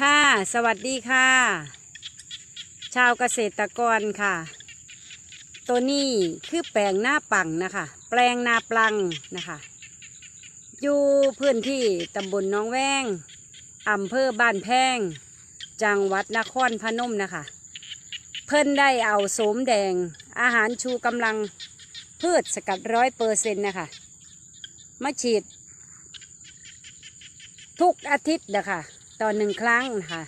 ค่ะ สวัสดีค่ะ ชาวเกษตรกรค่ะ ตัวนี้คือแปลงหน้าปังนะคะ แปลงนาปลังนะคะ อยู่พื้นที่ตำบลน้องแวงอำเภอบ้านแพง จังหวัดนครพนมนะคะ เพิ่นได้เอาโสมแดง อาหารชูกำลังพืชสกัดร้อยเปอร์เซ็นต์นะคะ มาฉีด ทุกอาทิตย์นะคะ ต่อหนึ่งครั้งนะคะ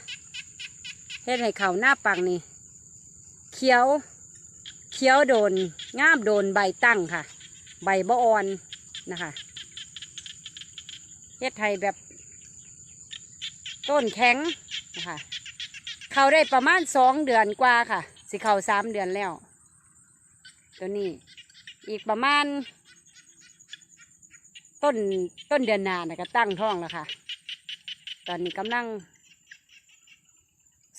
เฮ็ดให้เขาหน้าปังนี่เขียวเขียวโดนง่ามโดนใบตั้งค่ะ ใบบ่อ่อนนะคะเฮ็ดให้แบบ ต้นแข็งนะคะเขาได้ประมาณสองเดือนกว่าค่ะ สิเขาสามเดือนแล้ว ตัวนี้ อีกประมาณ ต้นต้นเดือนหน้านะก็ตั้งท้องแล้วค่ะ ตอนนี้กำลัง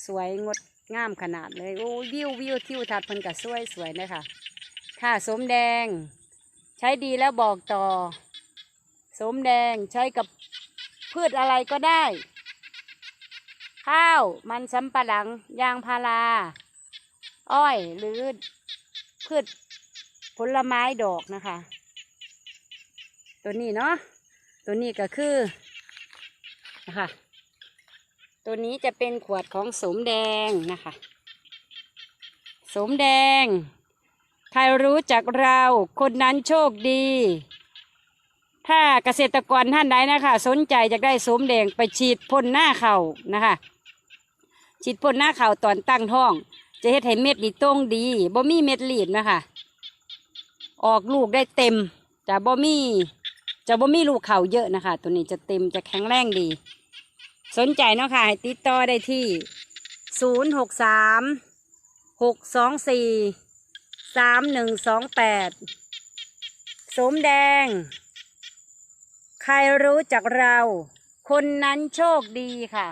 สวยงดงามขนาดเลย โอ้ยวิววิวทิวทัศน์เพิ่นก็สวยสวยเลยค่ะค่ะสมแดง ใช้ดีแล้วบอกต่อ สมแดงใช้กับพืชอะไรก็ได้ ข้าวมันสำปะหลังยางพารา อ้อยหรือพืชผลไม้ดอกนะคะ ตัวนี้เนาะตัวนี้ก็คือ นะคะ ตัวนี้จะเป็นขวดของสมแดงนะคะ สมแดง ใครรู้จักเราคนนั้นโชคดี ถ้าเกษตรกรท่านใดนะคะ สนใจจะได้สมแดงไปฉีดพ่นหน้าเข่านะคะฉีดพ่นหน้าเข่าตอนตั้งท้อง จะเฮ็ดให้เม็ดนี่ตรงดีบ่มีเม็ดลีดนะคะ ออกลูกได้เต็มจะบ่มี จะบ่มีลูกเขาเยอะนะคะ ตัวนี้จะเต็มจะแข็งแรงดี สนใจเนาะค่ะให้ติดต่อได้ที่ 0636243128 สมแดสมแดงใครรู้จักเรา คนนั้นโชคดีค่ะ